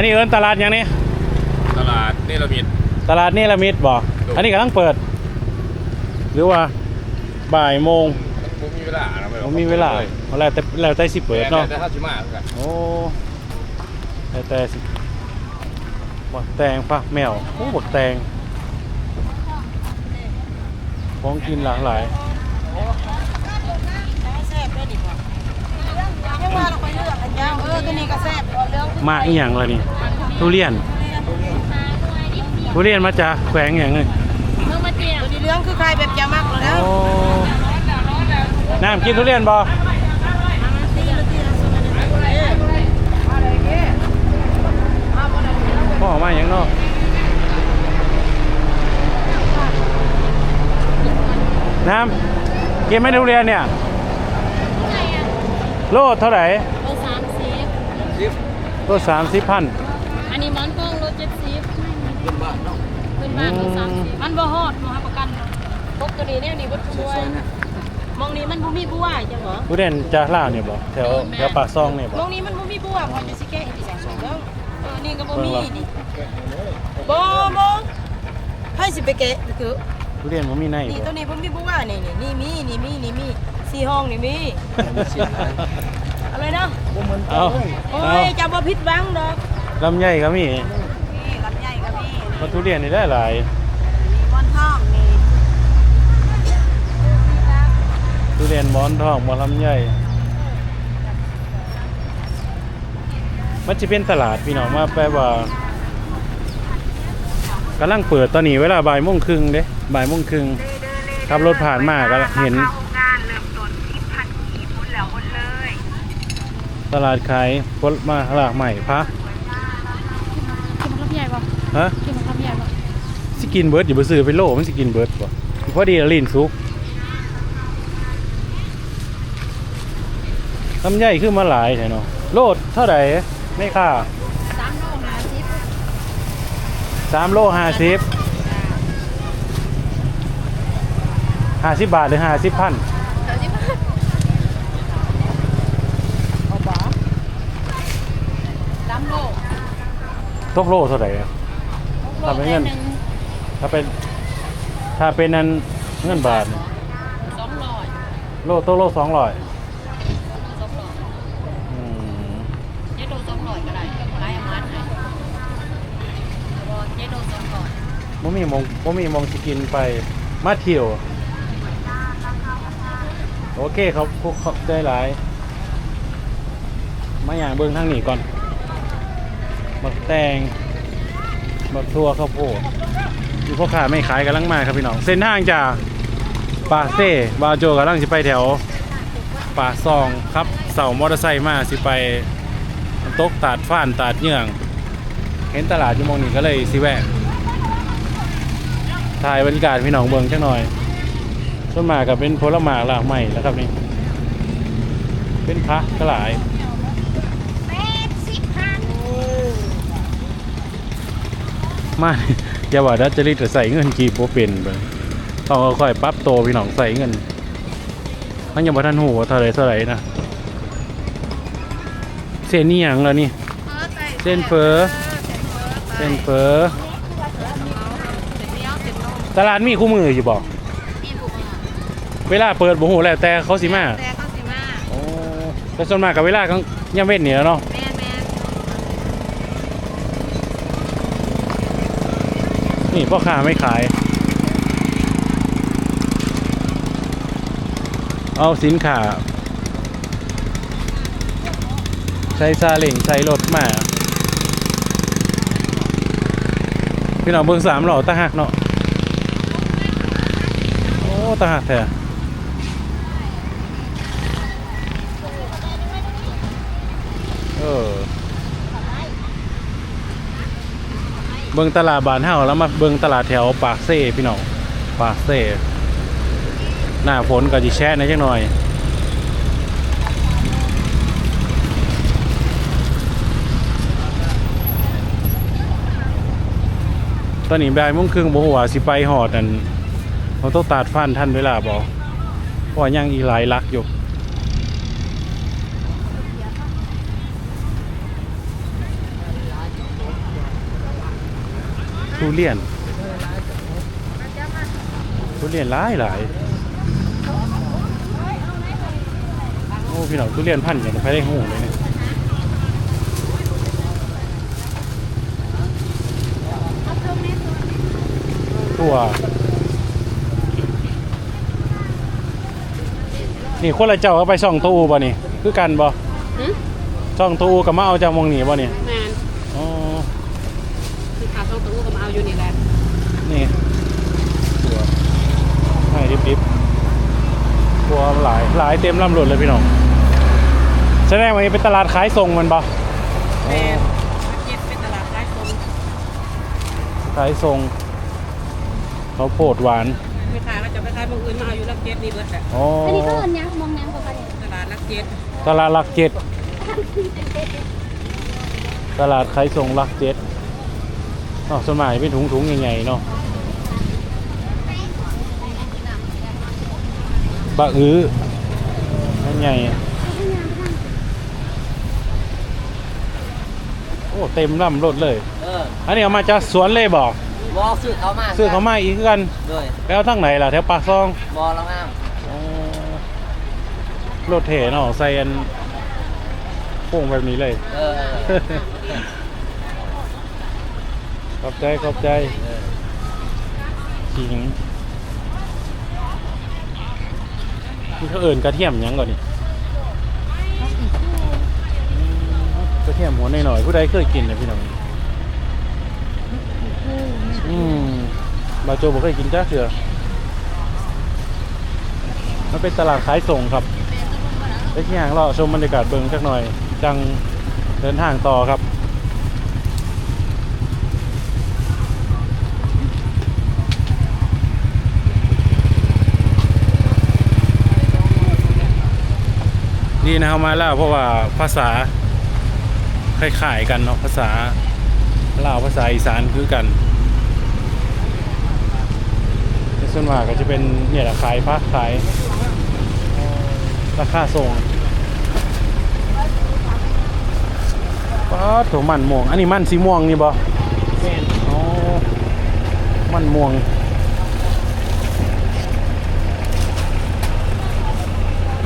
นนี้เอิ้นตลาดหยังนี่ตลาดเนรมิต ตลาดนี่ละมิดบ่ครับอันนี้กำลังเปิด หรือว่าบ่ายโมงผมมีเวลานะผมมีเวลาเอาแล้วแต่แล้วแต่สิเปิดเนาะแต่ถ้าชิมาคือกันโอ้แล้วแต่สิบักแตงปะแมวโอ้บักแตงของกินหลากหลาย แซ่บได้ดีกว่ายัง ว่าเราไปเลือกอันยาวเออตัวนี้ก็แซ่บเรื่องมาอีหยังล่ะนี่ทุเรียน ทุเรียนมาจากแขวงหยังเลยเมื่อมาเจียวตัวนี้เรื่องคือใครแบบจะมักเลยนะโอ้น้ำกินทุเรียนบ่พ่อมาหยังเนาะน้ำกินไหมทุเรียนเนี่ย โลเท่าไหร่โลสามสิบโลสามสิบพันอันนี้หมอนทองโลเจ็ดสิบเป็นบ้านเนาะเป็นบ้านโลสามสิบมันบ่ฮอดมาประกันปกติเนี่ยนี่บ่ช่วยมองนี้มันบ่มีบัวจังเหรอทุเรียนจากลาวเนี่ยบ่แถวแถวปากซองเนี่ยบ่มองนี้มันบ่มีบัวพอจะสิแก้อีกที่สองเรื่องเออนี่ก็บ่มีนี่บ่บ่ให้สิไปแกะคือทุเรียนบ่มีในนี่บ่ตัวนี้บ่มีบัวนี่นี่นี่มีนี่มีนี่มี สี่ห้องนี่มีอะไรนะเอาโอ้เอายจะบ่ผิดหวังดอกลำไยก็มีนี่ลำไยก็มีมาทุเรียนนี่ได้หลายมีม่อนทองนี่ทุเรียนหมอนทองหมอนลำไยมันจะเป็นตลาดพี่น้องมาแปลว่ากำลังเปิดตอนนี้เวลาบ่ายโมงครึ่งเด้บ่ายโมงครึ่งขับรถผ่านมาก็เห็น งานเริ่มต้นที่พันกี่พุ่นแล้วหมดเลย ตลาดขายผลมาหลากใหม่พะกินมันรับใหญ่ป่ะฮะกินมันรับใหญ่ป่ะสิกินเบิร์ดอย่าไปซื้อไปโลมันสิกินเบิร์ดบ่พอดีละลิ้นซุกลำไยขึ้นมาหลายแท้เนาะโลดเท่าไหร่ไม่ค่าสามโลห้าสิบสามโลห้าสิบห้าสิบบาทหรือห้าสิบพัน เดี๋ยวสิบสามโลตกโลเท่าไหร่อะ ทำเป็นเงิน ถ้าเป็น ถ้าเป็นนั้นเงินบาทเนี่ยสองร้อยโลตกโลสองร้อยสองร้อยอืมเจ๊โดสองร้อยก็ได้ไล่อามาให้บ่เจ๊โดสองร้อยบ่มีมองบ่มีมองสิกินไปมาเที่ยว โอเคเขาพวกเขาได้หลาย มาอย่างเบิ่งทางนี้ก่อน บักแตงบักทั่วข้าวโพดอยู่พ่อค้าไม่ขายกำลังมาครับพี่น้อง เส้นทางจากปาเซ่บาโจกำลังสิไปแถวป่าซองครับ เสามอเตอร์ไซค์มาสิไปตกตาดฟ้านตาดเหยื่อง เห็นตลาดอยู่มองนี้ก็เลยสิแวะถ่ายบรรยากาศพี่น้องเบิ่งจักหน่อยต้นหมากกับเป็นผลไม้หลากใหม่แล้วครับนี่ เป็นพระก็หลาย มาอย่าว่าดัจจริตจะใส่เงินกีบโปเป็นไปต้องค่อยๆปรับโตวพี่น้องใส่เงินมันยังบ่ทันหูว่าเท่าไรเท่าไรนะเส้นนี่ยังแล้วนี่เส้นเฟอเส้นเฟอตลาดมีคู่มืออยู่บอกเวลาเปิดบ่หูแล้วแต่เขาสิมาแต่เขาสิมาโอ้แต่ส่วนมากกับเวลาก็ย่ำเว้นนี่แหล้วเนาะ แม่นแม่น นี่ พ่อค้าไม่ขาย เอาสินค้าใช้ซาเล่งใช้รถมาพี่น้องเบิ่งสามหล่อตาหักเนาะโอ้ตาหักแท้เออ เบิ่งตลาดบานเฮาแล้วมาเบิ่งตลาดแถวปากเซ่พี่น้องปากเซ่หน้าฝนก็สิแช่ในจักหน่อยตอนนี้บ่ายมงครึ่งบ่ฮู้ว่าสิไปฮอดนั่นเราต้องตัดฟันทันเวลาบ่เพราะว่ายังอีหลายลักอยู่ ทุเรียน ทุเรียนหลายหลายโอ้พี่น้องทุเรียนพันธุ์อย่างไปได้หูเลยเนี่ยตัวนี่คนละเจ้าเอาไปส่องตู้บ่นี่ คือกันบ่หึส่องตู้กับมาเอาจากหมองนี่บ่นี่แม่น อ๋อ คือขาช่องตู้ก็มาเอาอยู่นี่แหละนี่ตัวให้ดิบๆตัวหลายหลายเต็มลำรถเลยพี่น้องแสดงว่านี้เป็นตลาดขายส่งมันปะแม่มาเก็บเป็นตลาดขายส่งขายส่งเขาวโพดหวานไม่ขายก็จะไปขายเมืองอื่นมาเอาอยู่ลักเก็ตนี่เบิดแหละอ๋ออันนี้ก็เอิ้นหยังมองหยังก็กันเนี่ยตลาดลักเก็ตตลาดหลักเจ็ดตลาดขายส่งหลักเจ็ด อ๋อสวนมัยเป็นถุงถุงๆใหญ่ๆเนาะบะอื้ออันใหญ่อะโอ้เต็มลำรถเลย เอออันนี้เอามาจากสวนเลยบอกบอซื้อเขามาซื้อเขามาอีกคือกันด้วยแล้วทั้งไหนล่ะแถวปากซองบอแล้วงามอ๋อรถเถเนาะใส่อันโป่งแบบนี้เลย เออเออ ขอบใจขอบใจจริงนี่เขาเอินกระเทียมยังก่อนนี่กระเทียมหัวหน่อยๆผู้ใดเคยกินนะพี่น้องอืมบาโจบอกเคยกินจ้าเถื่อมันเป็นตลาดขายส่งครับไปที่ห่างเราชมบรรยากาศเบิงสักหน่อย จังเดินทางต่อครับ ดีนะครับมาแล้วเพราะว่าภาษาคล้ายๆกันเนาะภาษาลาวภาษาอีสานคือกันแต่ส่วนมากก็จะเป็นเนี่ยแหละขายพักขายราคาส่งป้าดโถมันม่วง อันนี้มันสีม่วงนี่บ่อ๋อมันม่วง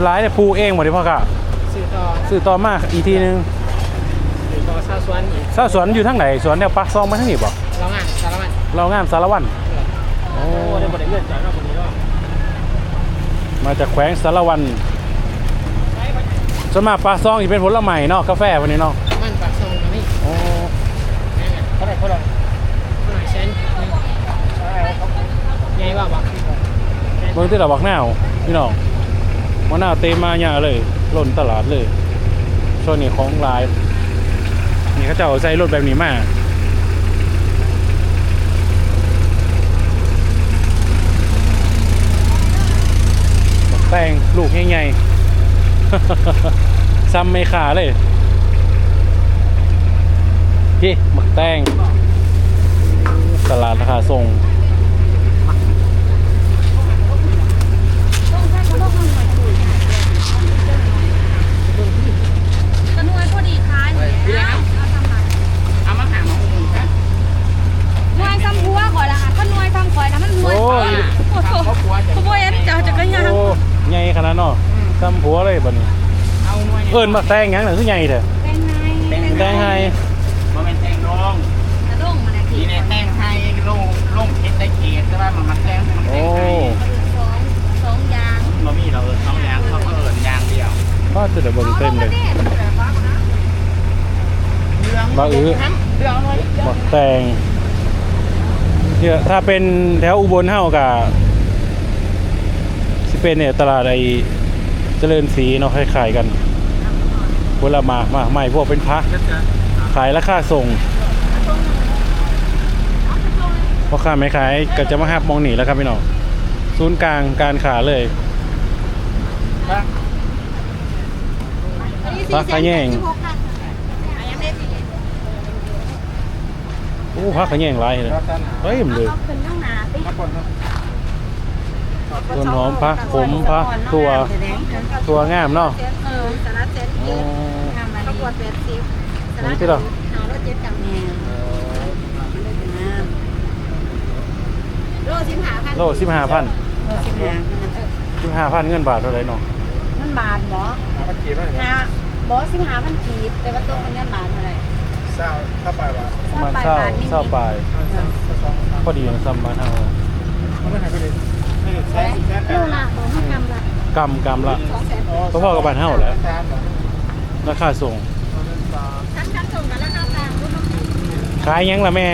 หลายแต่ปลูกเองหมดเลยพ่อกะ ซื้อต่อซื้อต่อมาอีกทีนึงซื้อต่อซาสวนอีกสาวสวนอยู่ทางไหนสวนแนวปักซองมาทางนี้บ่เรางานสารวัตรเรางามสารวัน โอ้โอ้ได้บริเวณจากนอกคนนี้ก็มาจากแขวงสารวันส่วนมากปลาซองจะเป็นผลไม้เนาะกาแฟวันนี้เนาะมันปากซองตรงนี้โอ้เท่าไหร่เท่าไหร่เท่าไหร่เซนใหญ่ว่าบอกเมืองที่เราบักหน้าวพี่น้องมะนาวเต็มมาหยาเลยล้นตลาดเลย ช่วงนี้ของหลาย นี่เขาจะเอาใส่รถแบบนี้มากแตงลูกใหญ่ๆซ้ำไม่ขาเลยพี่หมักแตงตลาดราคาส่ง กระนวยพอดีคล้ายอยู่แล้วเอาทำไม เอามาหามาอุ่นกัน นวยซ้ำหัวข่อยละค่ะถ้านวยซ้ำข่อยนะมันนวยโอ้ย โอ้โหครอบครัวจะพ่อเอ็นจะจะก็ยังโอ้ใหญ่ขนาดเนาะซ้ำผัวเลยบัดนี้เอาหน่วยเอิ้นมาแตงหยังหนังคือใหญ่เถอะแตงในแตงไฮมันเป็นแตงรองกระด้งมันนะทีพี่ในแตงไทยลงลงเพชรได้เกียรติใช่ป่ะมันมันแตงมันแตโอ้งไทยสองสองยางบะหมี่เราสองอย่างเขาก็เอิญอย่างเดียวก็จะได้เบิ่งเต็มเลยบะอื้อบักแตง เนี่ยถ้าเป็นแถวอุบลเฮากับสิเป็นเนี่ยตลาดไอ้เจริญศรีเนาะคล้ายๆกันผลไม้มาใหม่พวกเป็นพักขายราคาส่งพ่อค้าไม่ขายก็จะมาหับมองหนีแล้วครับพี่น้องศูนย์กลางการขาเลยพักขะแย่ง โอ้พักขะแยงหลายเลยเฮ้ยมันเลยขึ้นข้างหน้าติต้นหอมพักขมพักตัวตัวงามเนาะเออสาระเจ็ดอ๋องามอะไรประกวดเป็ดสิบอันนี้ที่เราหารถเจ็ดกับแม่มันเลยเป็นงามสิบหาพันโลสิบห้าพันโลสิบห้าสิบห้าพันเงินบาทเท่าไหรเนาะมันบาทบ่มันกี่บ้างห้าบ่สิบห้าพันกีบแต่ว่าตัวมันเงินบาทเท่าไหร่ เศร้าถ้าไปว่าประมาณเศร้าเศร้าปลาย พอดีนะซ้ำบ้านเฮาไม่หายไปเลยไม่ได้แช่แช่แปลูกละบอกให้กำละกำกำละสองแสนก็พอกับบ้านเฮาแหล้วแช่แบบราคาส่งฉันฉันส่งกันราคากลางรุ่นน้องขายยังล่ะแม่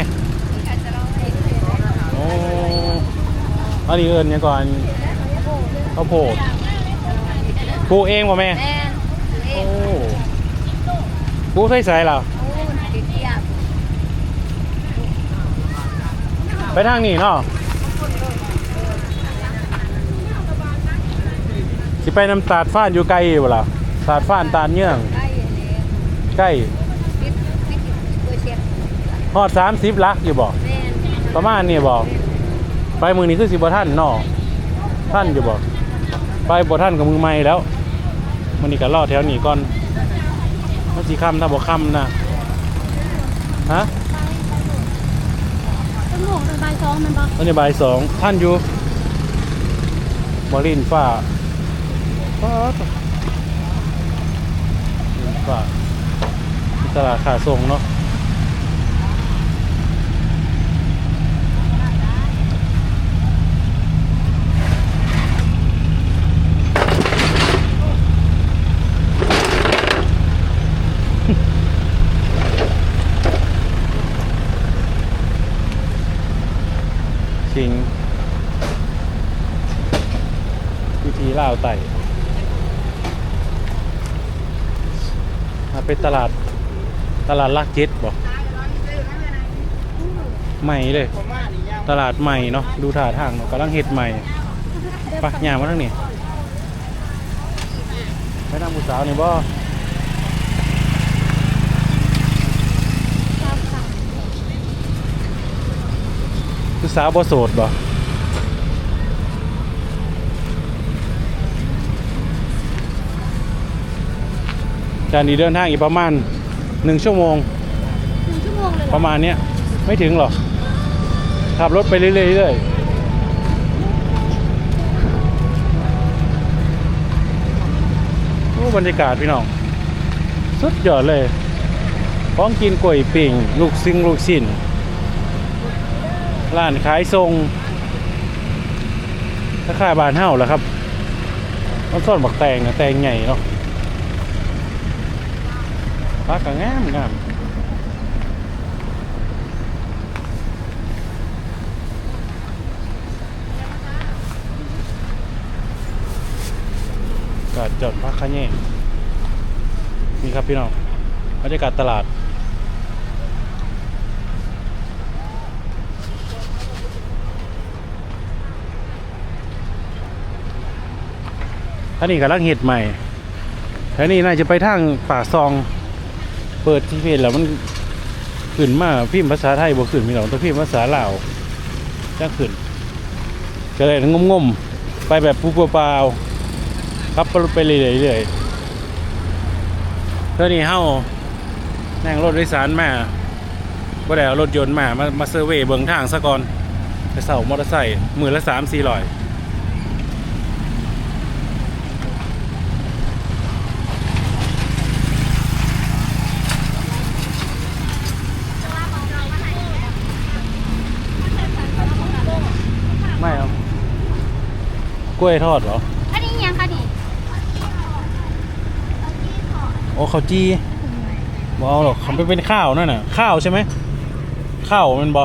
ใครจะเล่าเองเลยโอ้อันนี้เอิญเนี่ยงก่อนข้าวโพดปลูกเองป่ะแม่ โอ้ปลูกใส่ใส่เหรอ โอ้ยเทียบ ไปทางนี้เนาะสิไปน้ำตาดฟ้านอยู่ไกลอยู่บ่ล่ะตาดฟ้านตาดเยื่องได้อย่างนี้ใกล้ฟิตฟิตตัวเชียร์ฮอดสามสิบลักอยู่บ่แม่ประมาณนี้บ่ไปมือนี้คือสิบ่ท่านเนาะท่านอยู่บ่ไปบ่ท่านกับมือใหม่แล้วมันนี้ก็รอแถวนี้ก่อนมันสิค่ำถ้าบ่ค่ำนะฮะ ต้นหมูเป็นใบ สองมันบอกอันนี้บ่ายสองท่านอยู่บรินฟ้าฟ้าฟ้าตลาดขาส่งเนาะชิงวิธีล่าวไต่มาเป็น ตลาดตลาดลักเจ็ดบ่ใหม่เลย ตลาดใหม่เนาะดูท่าทางเนาะกำลังเฮ็ดใหม่ไปะย่ามาทางนี้ไปนำผู้สาวนี่บ่ผู้สาวบ่โสดบ่ จากนี้เดินทางอีกประมาณหนึ่งชั่วโมง หนึ่งชั่วโมงเลยเหปรอระมาณเนี้ยไม่ถึงหรอกขับรถไปเรื่อยๆเรื่อยโอ้บรรยากาศพี่น้อง สุดยอดเลยของกินกล้วยปิ่ง ลูกซิงลูกชิ้นร้านขายทรงถ้าขายบานเฮ้าแหล้วครับมันซ่อนบักแตงนะแตงใหญ่เนาะ ปลากระงามงามกาดจอดพักขะแย่นี่ครับพี่น้องบรรยากาศตลาดอันนี้กำลังเห็ดใหม่อันนี้น่าจะไปทางป่าซอง เปิดที่เพจแล้วมันขึ้นมาพิมพ์ภาษาไทยบ่ขึ้นพี่น้องต้องพิมพ์ภาษาลาวจะขึ้นก็เลยงมๆไปแบบปูเปล่าๆขับรถไปเรื่อยๆเท่านี้เฮานั่งรถโดยสารมาบ่ได้เอารถยนต์มา มามาเซอร์เวย์เบิ่งทางซะก่อนไปเสามอเตอร์ไซค์มือละสามสี่ร้อยไม่เอา กล้วยทอดเหรอ อันนี้ยังคะดิโอ้ข้าวจี้บเอาหรอกเขาไปเป็นข้าวนั่นน่ะ ข้าวใช่ไหม ข้าวมันบอ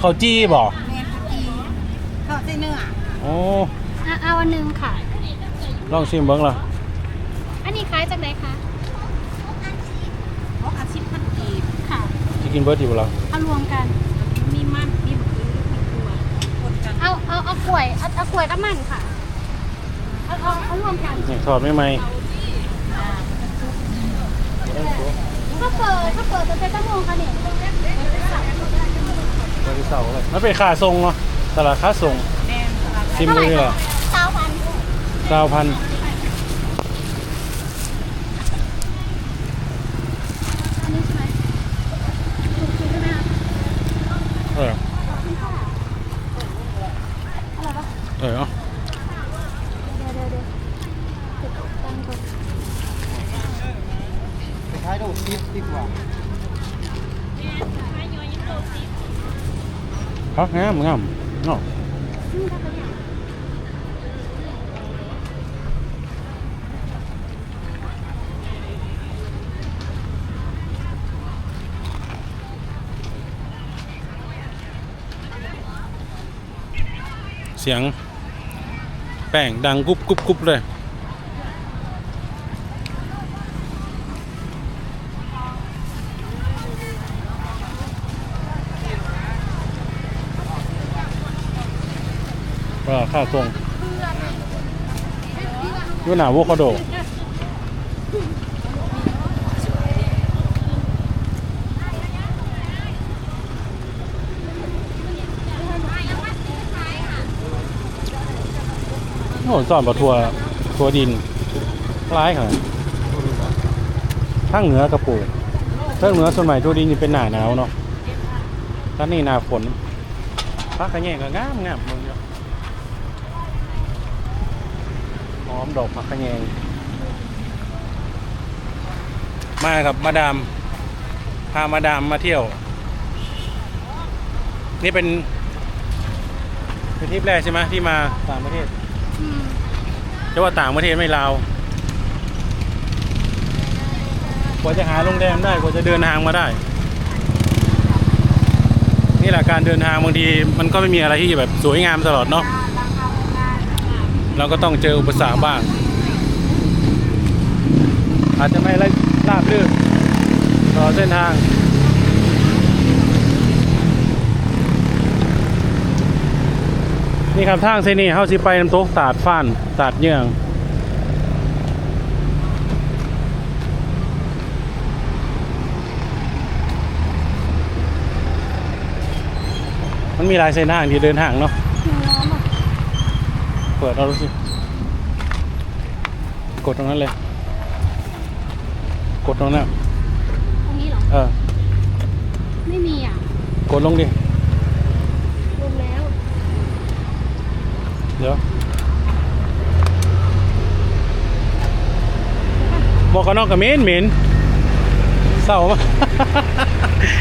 ข้าวจี้บอแม่คุกกี้ข้าวไส้เนื้อโอ้อะเอาอันหนึงค่ะ ลองชิมเบิ้งล่ะอันนี้คล้ายจากไหนคะเพราะอาชีพพันกีบค่ะจะกินเบิร์ดอยู่บ่ล่ะเอารวมกันมีมันมีบักอื้อมีตัวคนกัน เอาเอาเอากล้วยเอาเอากล้วยกับมันค่ะเอาเอาเอารวมกันอยากทอดไหมไหมถ้าเปิดถ้าเปิดจะเป็นตั้งโมงคะเนี่ยวันที่เสาร์เลยมันเป็นค่าทรงเนาะตลาดค่าทรงแม่ตลาดชิมดูนี่แหละเก้าพันเก้าพันอันนี้ใช่ไหมถูกถูกใช่ไหมคะ เออ ขอบคุณค่ะ ซิปดีกว่า พักงามงามเนาะเสียงแป้งดังกุบกุบกุบเลย ก็ค่าวส่งยูนาโวคาโดโอ้สอนบะทัวทัวดินร้ายค่ะทั้งเหนือกระปูทั้งเหนือส่วนใหม่ทัวดินจะเป็นหนาหนาวเนาะท่านนี่หนาฝนพักกระแยงก็งามงามมึงเนาะ ห อมดอกผักขะแยงมากับมาดาม พามาดามมาเที่ยว นี่เป็น เป็นทริปแรกใช่ไหมที่มาต่างประเทศจะว่าต่างประเทศไม่ลาวกว่าจะหาโรงแรมได้กว่าจะเดินทางมาได้ นี่แหละการเดินทางบางทีมันก็ไม่มีอะไรที่แบบสวยงามตลอดเนาะ เราก็ต้องเจออุปสรรคบ้าง อาจจะไม่ไล่ราบรื่นต่อเส้นทางนี่ครับทางเส้นนี้เขาสิไปน้ำตกตาดฟ้านตาดเยื่องมันมีหลายเส้นทางที่เดินทางเนาะ เปิดเอาดูสิ กดตรงนั้นเลย กดตรงนั้นตรงนี้เหรอ เออ ไม่มีอะ กดลงดิ ลงแล้ว เดี๋ยวบอกกันนอกกับเหม็นเหม็นเศร้ามาก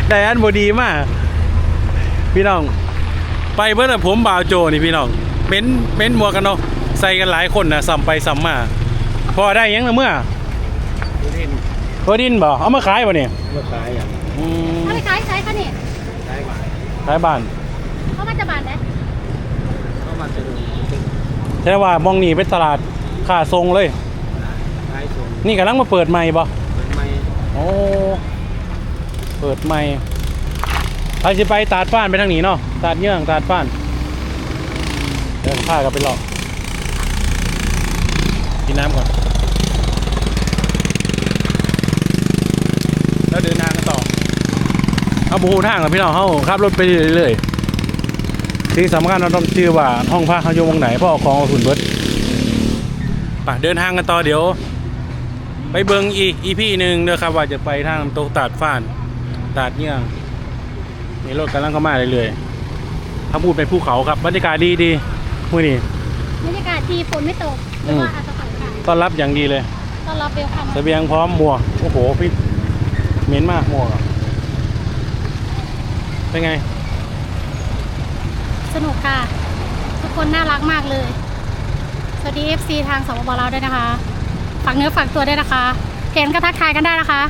ไดอันบดีมาก พี่น้อง ไปเมื่อผมบ่าวโจนี่พี่น้อง เม้นเม้นหมวกกันเนาะใส่กันหลายคนนะสัมไปสัมมา พอได้ยังนะเมื่อดูดินพอดินบ่เอามาขายบ่เนี่ยเมื่อขายอย่างอืมถ้าไปขายใช้คะนี่ขายหวานขายบ้านเขาก็จะบานได้เข้ามาจะดูแค่ว่ามองนี่เป็นตลาดค่าทรงเลย ขายส่วนนี่กำลังมาเปิดใหม่บ่เปิดไม่โอ้เปิดใหม่ไปสิไปตาดฟ้านไปทางนี้เนาะตาดเยื่องตาดฟ้าน เดินข้ากันไปหลอกกินน้ำก่อน แล้วเดินทางกันต่อเอาบูทางกับพี่น้องเขาขับรถไปเรื่อยๆที่สำคัญเราต้องชื่อว่าห้องพักเขาอยู่วงไหนเพราะเอของเอาถุนเบิดไปเดินทางกันต่อเดี๋ยว ไปเบิงอีกอีพี่หนึ่งเด้อครับ ว่าจะไปทางตกตาดฟ้าน ตาดเยื่องนี่รถกำลังเข้ามาเรื่อยๆถ้าพูดเป็นภูเขาครับบรรยากาศดีดี มื้อนี้บรรยากาศดีฝนไม่ตกหรือว่าอาจจะตกค่ะต้อนรับอย่างดีเลยต้อนรับเวลคัมเสบียงพร้อมหมวกโอ้โหพี่เหม็นมากหมวกอะเป็นไง สนุกค่ะ ทุกคนน่ารักมากเลย สวัสดี FC ทางสปปลาวด้วยนะคะ ฝากเนื้อฝากตัวด้วยนะคะ เห็นก็ทักทายกันได้นะคะ